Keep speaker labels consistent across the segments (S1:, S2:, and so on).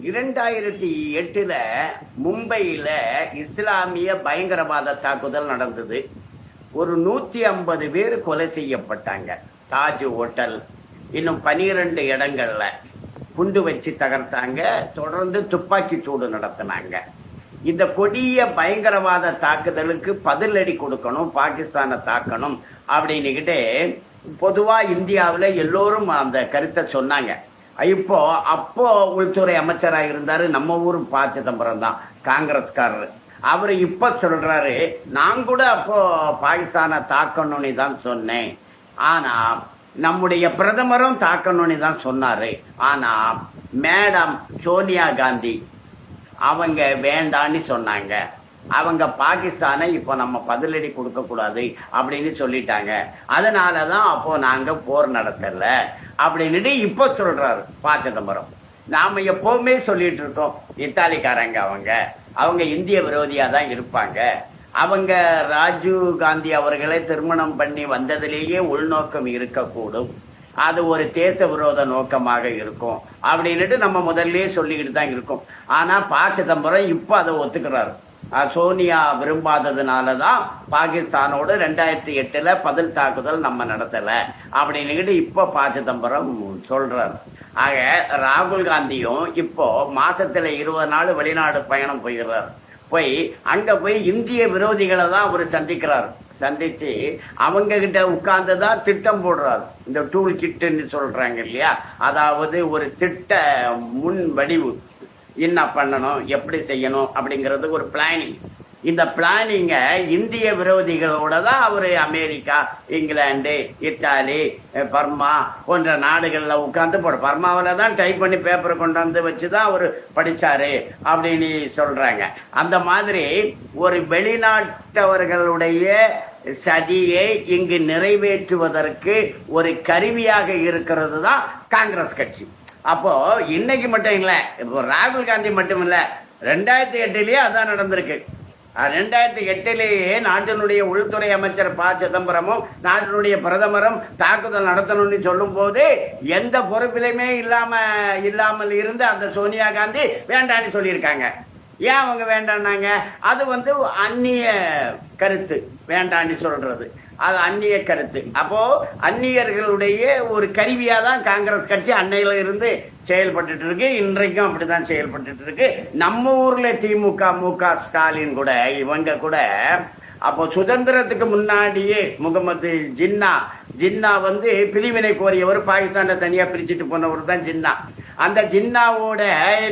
S1: இரண்டாயிரத்தி எட்டுல மும்பையில இஸ்லாமிய பயங்கரவாத தாக்குதல் நடந்தது. ஒரு நூத்தி ஐம்பது பேர் கொலை செய்யப்பட்டாங்க. தாஜ் ஹோட்டல் இன்னும் பனிரெண்டு இடங்கள்ல குண்டு வச்சு தகர்த்தாங்க. தொடர்ந்து துப்பாக்கி சூடு நடத்தினாங்க. இந்த கொடிய பயங்கரவாத தாக்குதலுக்கு பதிலடி கொடுக்கணும் பாகிஸ்தானை தாக்கணும் அப்படின்னுக்கிட்டு பொதுவா இந்தியாவில் எல்லோரும் அந்த கருத்தை சொன்னாங்க. இப்போ அப்போ உள்துறை அமைச்சராக இருந்தாரு நம்ம ஊர் ப. சிதம்பரம் தான் காங்கிரஸ்காரர். அவர் இப்ப சொல்றாரு நான் கூட அப்போ பாகிஸ்தானை தாக்கணும்னு தான் சொன்னேன். ஆனா நம்முடைய பிரதமரும் தாக்கணும்னு தான் சொன்னாரு. ஆனா மேடம் சோனியா காந்தி அவங்க வேண்டான்னு சொன்னாங்க. அவங்க பாகிஸ்தானை இப்போ நம்ம பதிலடி கொடுக்கக்கூடாது அப்படின்னு சொல்லிட்டாங்க. அதனால தான் அப்போ நாங்கள் போர் நடத்தல அப்படின்னுட்டு இப்போ சொல்கிறாரு ப சிதம்பரம். நாம் எப்போவுமே சொல்லிட்டு இருக்கோம் இத்தாலிக்காரங்க அவங்க. அவங்க இந்திய விரோதியாக தான் இருப்பாங்க. அவங்க ராஜீவ் காந்தி அவர்களை திருமணம் பண்ணி வந்ததிலேயே உள்நோக்கம் இருக்கக்கூடும். அது ஒரு தேச விரோத நோக்கமாக இருக்கும் அப்படின்னுட்டு நம்ம முதல்லயே சொல்லிக்கிட்டு தான் இருக்கோம். ஆனால் ப சிதம்பரம் இப்போ அதை ஒத்துக்கிறாரு. சோனியா விரும்பாததுனால தான் பாகிஸ்தானோடு ரெண்டாயிரத்தி எட்டில் பதில் தாக்குதல் நம்ம நடத்தலை. அப்படின்னுக்கிட்டு இப்போ ப சிதம்பரம் சொல்கிறார் ஆக ராகுல் காந்தியும் இப்போ மாசத்துல இருபது நாள் வெளிநாடு பயணம் போயிடுறாரு. போய் அங்கே போய் இந்திய விரோதிகளை தான் அவர் சந்திக்கிறார். சந்திச்சு அவங்க கிட்ட உட்கார்ந்து தான் திட்டம் போடுறாரு. இந்த டூல் கிட்டுன்னு சொல்றாங்க இல்லையா? அதாவது ஒரு திட்ட முன் வடிவு என்ன பண்ணணும் எப்படி செய்யணும் அப்படிங்கிறது ஒரு பிளானிங் இந்த பிளானிங்கை இந்திய விரோதிகளோட தான் அவர் அமெரிக்கா இங்கிலாந்து இத்தாலி பர்மா போன்ற நாடுகளில் உட்காந்து போட. பர்மாவில் தான் டைப் பண்ணி பேப்பரை கொண்டாந்து வச்சு தான் அவர் படித்தாரு அப்படின்னு சொல்கிறாங்க அந்த மாதிரி ஒரு வெளிநாட்டவர்களுடைய சதியை இங்கு நிறைவேற்றுவதற்கு ஒரு கருவியாக இருக்கிறது தான் காங்கிரஸ் கட்சி. அப்போ இன்னைக்கு மட்டும் இல்ல இப்போ ராகுல் காந்தி மட்டும் இல்ல ரெண்டாயிரத்தி எட்டுலயே அதான் நடந்திருக்கு. ரெண்டாயிரத்தி எட்டிலேயே நாட்டினுடைய உள்துறை அமைச்சர் ப. சிதம்பரமும் நாட்டினுடைய பிரதமரும் தாக்குதல் நடத்தணும்னு சொல்லும் போது எந்த பொறுப்பிலையுமே இல்லாம இல்லாமல் இருந்து அந்த சோனியா காந்தி வேண்டான்னு சொல்லியிருக்காங்க. ஏன் அவங்க வேண்டான்னாங்க? அது வந்து அந்நிய கருத்து வேண்டான்னு சொல்றது. அது அந்நிய கருத்து. அப்போ அந்நியர்களுடைய ஒரு கருவியாக தான் காங்கிரஸ் கட்சி அன்னையில இருந்து செயல்பட்டு இருக்கு இன்றைக்கும் அப்படிதான் செயல்பட்டு இருக்கு நம்ம ஊர்ல திமுக மு க ஸ்டாலின் கூட இவங்க கூட அப்போ சுதந்திரத்துக்கு முன்னாடியே முகமது ஜின்னா ஜின்னா வந்து பிரிவினை கோரியவர் பாகிஸ்தானை தனியா பிரிச்சுட்டு போனவர் தான் ஜின்னா. அந்த ஜின்னாவோட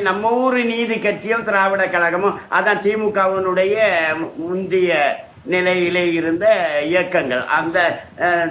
S1: நம்ம ஊர் நீதி கட்சியும் திராவிட கழகமும் அதான் திமுகவினுடைய முந்திய நிலையிலே இருந்த இயக்கங்கள். அந்த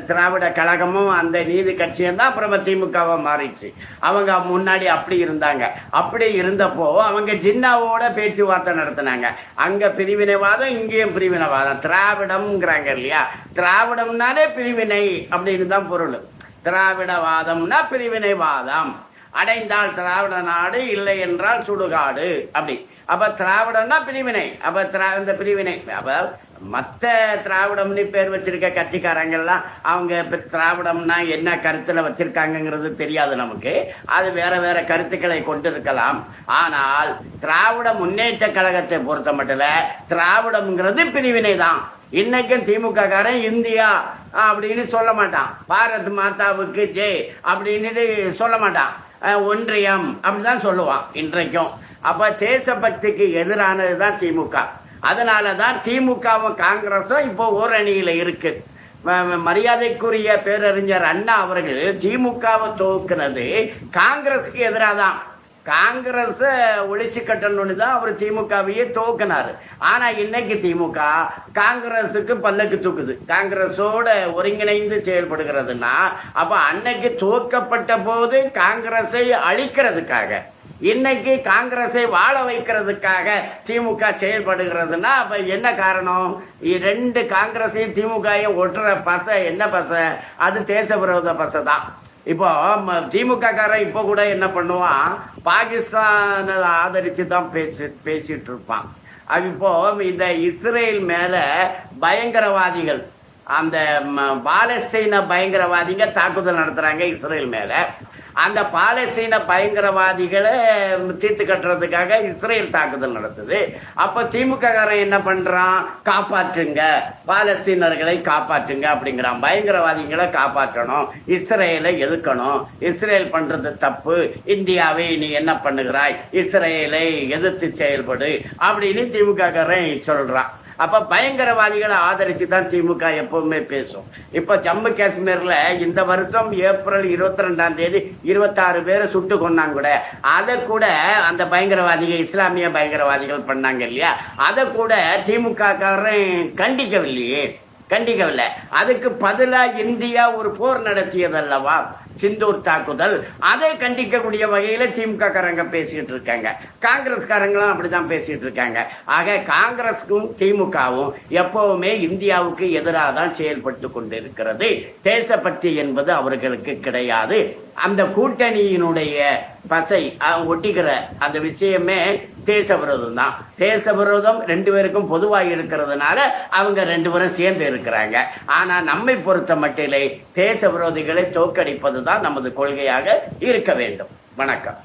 S1: திராவிட கழகமும் அந்த நீதி கட்சியும் தான் அப்புறமா திமுகவா மாறிடுச்சு. அவங்க முன்னாடி அப்படி இருந்தாங்க. அப்படி இருந்தப்போ அவங்க ஜின்னாவோட பேச்சுவார்த்தை நடத்தினாங்க. அங்க பிரிவினைவாதம் இங்கேயும் பிரிவினைவாதம். திராவிடம்ங்கிறாங்க இல்லையா? திராவிடம்னாலே பிரிவினை அப்படின்னு தான் பொருள். திராவிடவாதம்னா பிரிவினைவாதம். அடைந்தால் திராவிட நாடு இல்லை என்றால் சுடுகாடு. அப்படி. அப்ப திராவிடம்னா பிரிவினை. அப்ப திரா- இந்த பிரிவினை. அப்ப மத்த திராவிடம்னு பேர் வச்சிருக்க கட்சிக்காரங்கெல்லாம் அவங்க திராவிடம்னா என்ன கருத்துல வச்சிருக்காங்கங்கிறது தெரியாது நமக்கு. அது வேற வேற கருத்துக்களை கொண்டிருக்கலாம் ஆனால் திராவிட முன்னேற்ற கழகத்தை பொறுத்த மட்டும் திராவிடம்ங்கிறது பிரிவினை தான் இன்னைக்கும் திமுக காரன் இந்தியா அப்படின்னு சொல்ல மாட்டான். பாரத் மாதாவுக்கு ஜெய் அப்படின்னு சொல்ல மாட்டான். ஒன்றியம் ஒன்றியம் அப்படிதான் சொல்லுவான் இன்றைக்கும். அப்ப தேசபக்திக்கு எதிரானது தான் திமுக. அதனால தான் திமுகவும் காங்கிரஸும் இப்போ ஓரணியில் இருக்கு. மரியாதைக்குரிய பேரறிஞர் அண்ணா அவர்கள் திமுகவை துவக்குனது காங்கிரஸுக்கு எதிராக தான் காங்கிரஸ் ஒழிச்சு கட்டணும்னு தான் அவர் திமுகவையே துவக்கினார் ஆனால் இன்னைக்கு திமுக காங்கிரஸுக்கு பல்லக்கு தூக்குது. காங்கிரஸோட ஒருங்கிணைந்து செயல்படுகிறதுனா அப்போ அன்னைக்கு துவக்கப்பட்ட போது காங்கிரஸை அழிக்கிறதுக்காக இன்னைக்கு காங்கிரஸை வாழ வைக்கிறதுக்காக திமுக செயல்படுகிறதுனா அப்ப என்ன காரணம்? ரெண்டு காங்கிரஸையும் திமுகவையும் ஒட்டுற பசை என்ன பசை? அது தேச விரோத பசை தான் இப்போ ம- திமுக காரன் இப்போ கூட என்ன பண்ணுவான்? பாகிஸ்தானை ஆதரிச்சு தான் பேசி பேசிட்டு இருப்பான் அது இப்போ இந்த இஸ்ரேல் மேல பயங்கரவாதிகள் அந்த ம- பாலஸ்தீன பயங்கரவாதிங்க தாக்குதல் நடத்துறாங்க இஸ்ரேல் மேல. அந்த பாலஸ்தீன பயங்கரவாதிகளை தீர்த்து கட்டுறதுக்காக இஸ்ரேல் தாக்குதல் நடத்துது. அப்ப திமுககாரன் என்ன பண்றான்? காப்பாற்றுங்க. பாலஸ்தீனர்களை காப்பாற்றுங்க அப்படிங்கிறான். பயங்கரவாதிகளை காப்பாற்றணும். இஸ்ரேலை எதுக்கணும் இஸ்ரேல் பண்றது தப்பு. இந்தியாவை நீ என்ன பண்ணுகிறாய்? இஸ்ரேலை எதிர்த்து செயல்படு அப்படின்னு திமுக சொல்கிறான் சொல்றான். அப்ப பயங்கரவாதிகளை ஆதரிச்சு தான் திமுக எப்பவுமே பேசும். இப்ப ஜம்மு காஷ்மீர்ல இந்த வருஷம் ஏப்ரல் இருபத்தி ரெண்டாம் தேதி இருபத்தாறு பேரை சுட்டு கொண்டாங்க கூட. அதை கூட அந்த பயங்கரவாதிகள் இஸ்லாமிய பயங்கரவாதிகள் பண்ணாங்க இல்லையா? அதை கூட திமுக காரன் கண்டிக்கவில்லையே. கண்டிக்கவில்லை. அதுக்கு பதிலாக இந்தியா ஒரு போர் நடத்தியதல்லவா? சிந்தூர் தாக்குதல் அதை கண்டிக்கக்கூடிய வகையில் திமுக காரங்க பேசிட்டு இருக்காங்க. காங்கிரஸ்காரங்களும் அப்படிதான் பேசிட்டு இருக்காங்க. ஆக காங்கிரஸுக்கும் திமுகவும் எப்பவுமே இந்தியாவுக்கு எதிராக தான் செயல்பட்டு கொண்டிருக்கிறது. தேசப்பற்றி என்பது அவர்களுக்கு கிடையாது. அந்த கூட்டணியினுடைய பசை ஒட்டிக்கிற அந்த விஷயமே தேச விரோதம் தான் தேச விரோதம் ரெண்டு பேருக்கும் பொதுவாக இருக்கிறதுனால அவங்க ரெண்டு பேரும் சேர்ந்து இருக்கிறாங்க. ஆனால் நம்மை பொறுத்த மட்டிலே தேச விரோதிகளை தோற்கடிப்பது தான் நமது கொள்கையாக இருக்க வேண்டும். வணக்கம்.